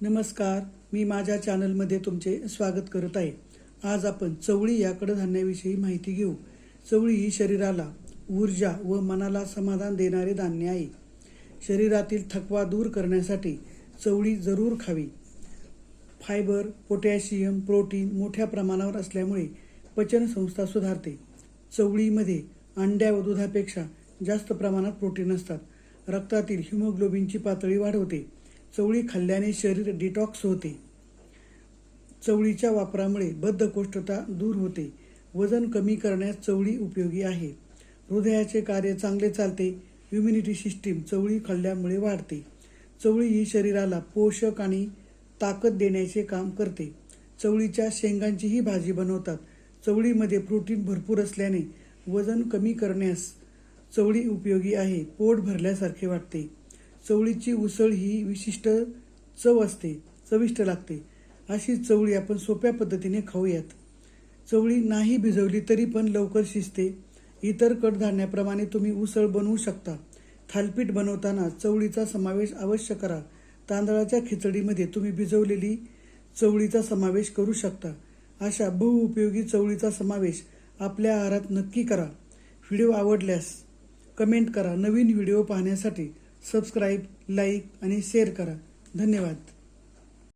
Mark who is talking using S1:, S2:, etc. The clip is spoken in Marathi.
S1: नमस्कार. मी माझ्या चॅनलमध्ये तुमचे स्वागत करत आहे. आज आपण चवळी या कडधान्याविषयी माहिती घेऊ. चवळी ही शरीराला ऊर्जा व मनाला समाधान देणारे धान्य आहे. शरीरातील थकवा दूर करण्यासाठी चवळी जरूर खावी. फायबर पोटॅशियम प्रोटीन मोठ्या प्रमाणावर असल्यामुळे पचनसंस्था सुधारते. चवळीमध्ये अंड्या व दुधापेक्षा जास्त प्रमाणात प्रोटीन असतात. रक्तातील हिमोग्लोबिनची पातळी वाढवते. चवळी खाल्ल्याने शरीर डिटॉक्स होते. चवळीच्या वापरामुळे बद्धकोष्ठता दूर होते. वजन कमी करण्यास चवळी उपयोगी आहे. हृदयाचे कार्य चांगले चालते. इम्युनिटी सिस्टीम चवळी खाल्ल्यामुळे वाढते. चवळी ही शरीराला पोषक आणि ताकद देण्याचे काम करते. चवळीच्या शेंगांचीही भाजी बनवतात. चवळीमध्ये प्रोटीन भरपूर असल्याने वजन कमी करण्यास चवळी उपयोगी आहे. पोट भरल्यासारखे वाटते. चवळीची उसळ ही विशिष्ट चव असते चविष्ट लागते. अशी चवळी आपण सोप्या पद्धतीने खाऊयात. चवळी नाही भिजवली तरी पण लवकर शिजते. इतर कडधान्याप्रमाणे तुम्ही उसळ बनवू शकता. थालपीठ बनवताना चवळीचा समावेश अवश्य करा. तांदळाच्या खिचडीमध्ये तुम्ही भिजवलेली चवळीचा समावेश करू शकता. अशा बहुउपयोगी चवळीचा समावेश आपल्या आहारात नक्की करा. व्हिडिओ आवडल्यास कमेंट करा. नवीन व्हिडिओ पाहण्यासाठी सबस्क्राईब लाईक आणि शेअर करा. धन्यवाद.